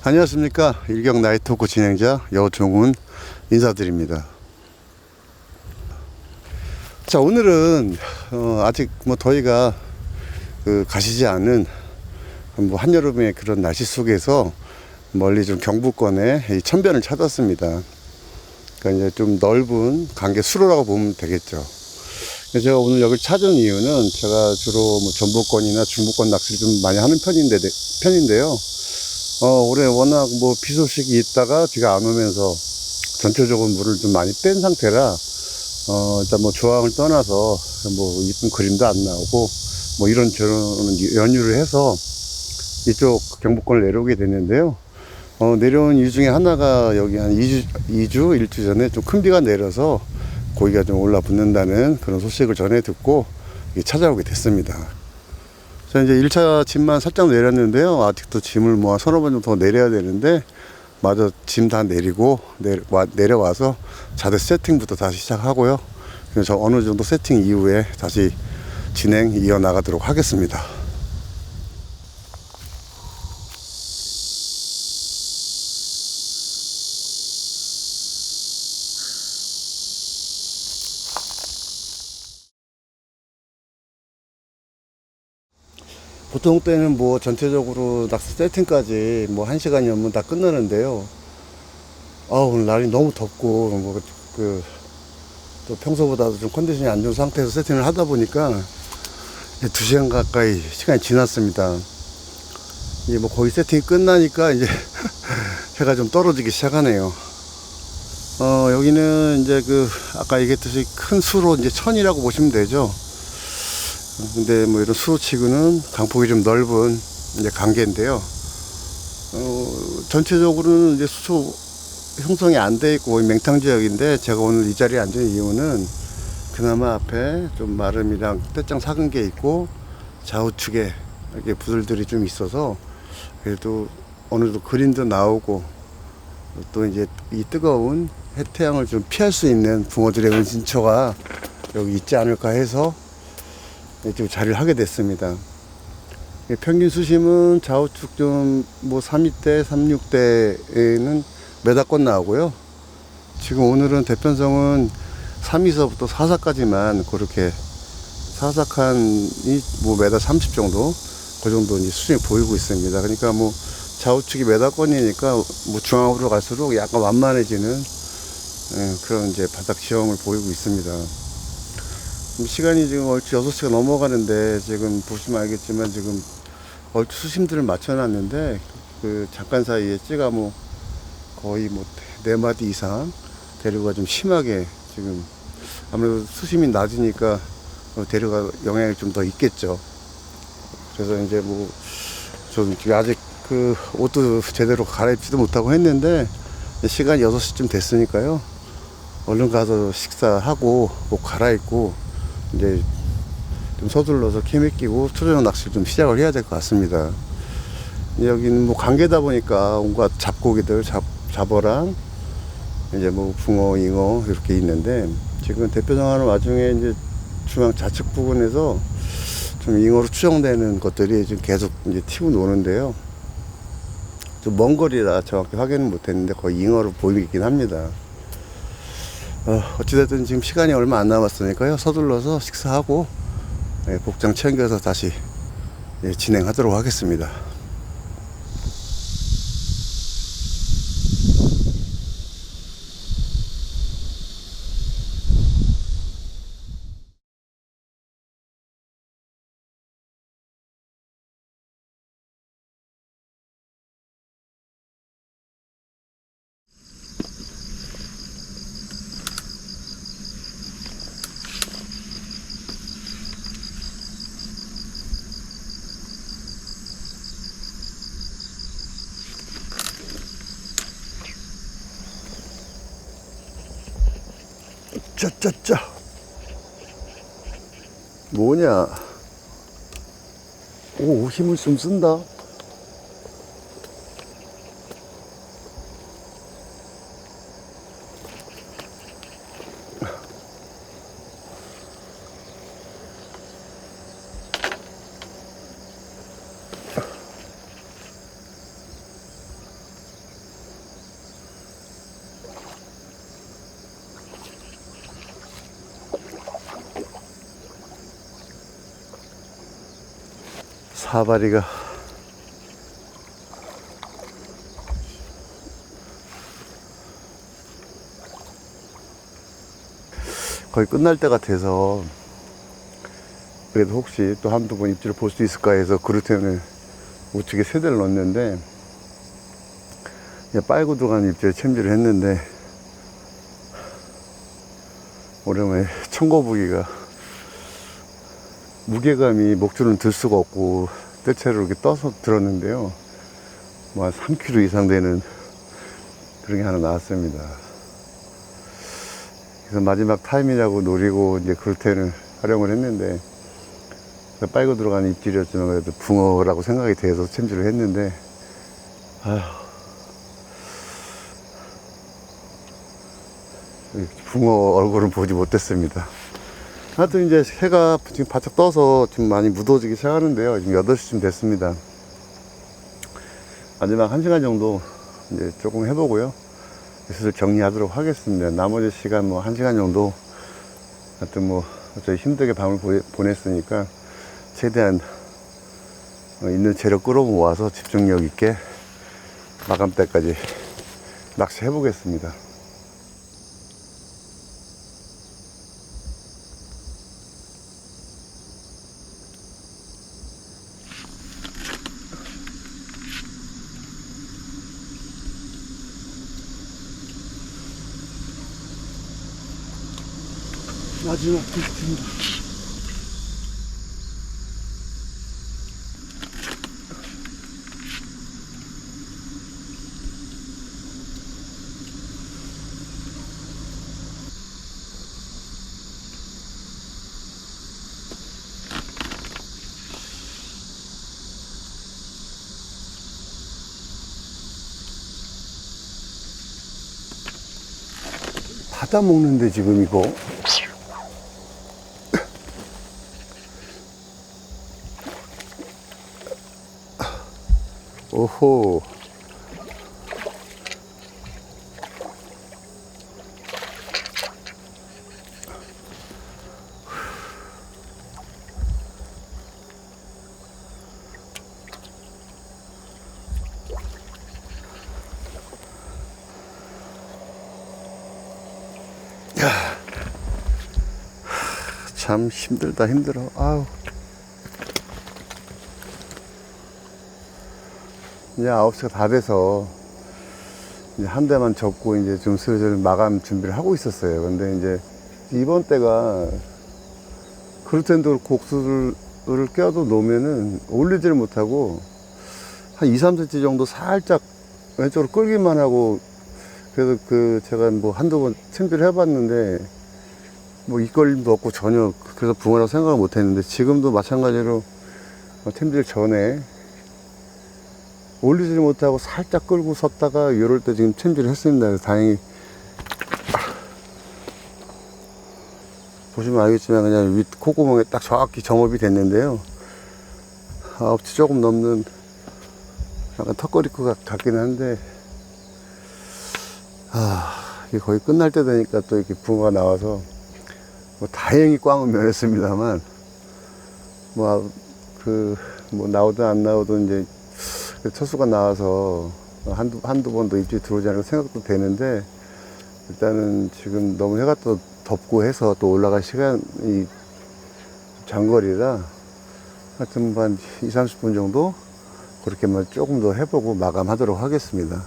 안녕하십니까 일경 나이토크 진행자 여종훈 인사드립니다. 자 오늘은 어, 아직 뭐 더위가 그 가시지 않은 뭐 한여름의 그런 날씨 속에서 멀리 좀 경부권에 이 천변을 찾았습니다. 그러니까 이제 좀 넓은 강계 수로라고 보면 되겠죠. 제가 오늘 여기 찾은 이유는 제가 주로 뭐 전북권이나 중부권 낚시를 좀 많이 하는 편인데 편인데요. 어, 올해 워낙 뭐 비 소식이 있다가 비가 안 오면서 전체적으로 물을 좀 많이 뺀 상태라 어, 일단 뭐 조항을 떠나서 뭐 이쁜 그림도 안 나오고 뭐 이런 저런 연유를 해서 이쪽 경북권을 내려오게 됐는데요. 어, 내려온 이유 중에 하나가 여기 한 2주, 2주, 1주 전에 좀 큰 비가 내려서 고기가 좀 올라 붙는다는 그런 소식을 전해 듣고 찾아오게 됐습니다. 자, 이제 1차 짐만 살짝 내렸는데요. 아직도 짐을 뭐 서너 번 정도 더 내려야 되는데, 마저 짐 다 내리고, 내려, 와, 내려와서 자대 세팅부터 다시 시작하고요. 그래서 저 어느 정도 세팅 이후에 다시 진행 이어나가도록 하겠습니다. 보통 때는 뭐 전체적으로 낚시 세팅까지 뭐 한 시간이 넘으면 다 끝나는데요. 아 오늘 날이 너무 덥고 뭐 그 또 평소보다도 좀 컨디션이 안 좋은 상태에서 세팅을 하다 보니까 두 시간 가까이 시간이 지났습니다. 이제 뭐 거의 세팅이 끝나니까 이제 해가 좀 떨어지기 시작하네요. 어 여기는 이제 그 아까 얘기했듯이 큰 수로 이제 천이라고 보시면 되죠. 근데 뭐 이런 수로치고는 강폭이 좀 넓은 이제 강계인데요. 어, 전체적으로는 이제 수초 형성이 안 돼 있고 맹탕 지역인데 제가 오늘 이 자리에 앉은 이유는 그나마 앞에 좀 마름이랑 떼짱 삭은 게 있고 좌우측에 이렇게 부들들이 좀 있어서 그래도 어느 정도 그림도 나오고 또 이제 이 뜨거운 해태양을 좀 피할 수 있는 붕어들의 은신처가 여기 있지 않을까 해서 지금 자리를 하게 됐습니다. 예, 평균 수심은 좌우측 좀뭐 3위대, 36대에는 메다권 나오고요. 지금 오늘은 대편성은 3위서부터 4사까지만 그렇게 사사칸이 뭐 메다 30 정도 그 정도 이제 수준이 보이고 있습니다. 그러니까 뭐 좌우측이 메다권이니까 뭐 중앙으로 갈수록 약간 완만해지는 예, 그런 이제 바닥 지형을 보이고 있습니다. 시간이 지금 얼추 6시가 넘어가는데 지금 보시면 알겠지만 지금 얼추 수심들을 맞춰놨는데 그 잠깐 사이에 찌가 뭐 거의 뭐 네 마디 이상 대류가 좀 심하게 지금 아무래도 수심이 낮으니까 어, 대류가 영향이 좀 더 있겠죠. 그래서 이제 뭐좀 아직 그 옷도 제대로 갈아입지도 못하고 했는데 시간이 6시쯤 됐으니까요. 얼른 가서 식사하고 옷 갈아입고 이제 좀 서둘러서 캠에 끼고 초저녁 낚시를 좀 시작을 해야 될 것 같습니다. 여기는 뭐 관계다 보니까 온갖 잡고기들, 잡, 잡어랑 이제 뭐 붕어, 잉어 이렇게 있는데 지금 대표정하는 와중에 이제 중앙 좌측 부근에서 좀 잉어로 추정되는 것들이 지금 계속 이제 튀고 노는데요. 좀 먼 거리라 정확히 확인은 못했는데 거의 잉어로 보이긴 합니다. 어, 어찌됐든 지금 시간이 얼마 안 남았으니까요. 서둘러서 식사하고 예, 복장 챙겨서 다시 예, 진행하도록 하겠습니다. 짜짜짜 뭐냐? 오 힘을 좀 쓴다 사바리가 거의 끝날 때 같아서 그래도 혹시 또 한두 번 입질을 볼 수 있을까 해서 그루텐을 우측에 세 대를 넣었는데 빨고 들어가는 입질에 챔질을 했는데 오랜만에 청거부기가 무게감이 목줄은 들 수가 없고 뜰채로 이렇게 떠서 들었는데요. 뭐 한 3kg 이상 되는 그런 게 하나 나왔습니다. 그래서 마지막 타임이라고 노리고 이제 그루텐을 활용을 했는데 빨고 들어가는 입질이었지만 그래도 붕어라고 생각이 돼서 챔질을 했는데 아휴. 붕어 얼굴은 보지 못했습니다. 하여튼 이제 해가 지금 바짝 떠서 좀 많이 묻어지기 시작하는데요. 지금 8시쯤 됐습니다. 마지막 1시간 정도 이제 조금 해보고요. 슬슬 정리하도록 하겠습니다. 나머지 시간 뭐 1시간 정도 하여튼 뭐 어차피 힘들게 밤을 보- 보냈으니까 최대한 어, 있는 재료 끌어모아서 집중력 있게 마감 때까지 낚시해 보겠습니다. 마지막 비트입니다. 받아 먹는데 지금 이거 오호. 참 힘들다 힘들어. 아우 이제 9시가 다 돼서 이제 한 대만 접고 이제 좀 슬슬 마감 준비를 하고 있었어요. 근데 이제 이번 때가 그루텐도 곡수를 껴도 놓으면은 올리지를 못하고 한 2, 3cm 정도 살짝 왼쪽으로 끌기만 하고 그래서 그 제가 뭐 한두 번 챔질을 해봤는데 뭐 이끌림도 없고 전혀 그래서 붕어라고 생각을 못 했는데 지금도 마찬가지로 챔질 전에 올리지를 못하고 살짝 끌고 섰다가 이럴 때 지금 챔질을 했습니다. 그래서 다행히 보시면 알겠지만 그냥 윗 콧구멍에 딱 정확히 점업이 됐는데요. 아홉치 조금 넘는 약간 턱걸이 것 같- 같긴 한데 아 이게 거의 끝날 때 되니까 또 이렇게 붕어가 나와서 뭐 다행히 꽝은 면했습니다만 뭐 그뭐 나오든 안 나오든 이제 그 첫수가 나와서 한두, 한두 번도 입질이 들어오지 않을 생각도 되는데 일단은 지금 너무 해가 또 덥고 해서 또 올라갈 시간이 장거리라 하여튼 뭐한 2, 30분 정도 그렇게만 조금 더 해보고 마감하도록 하겠습니다.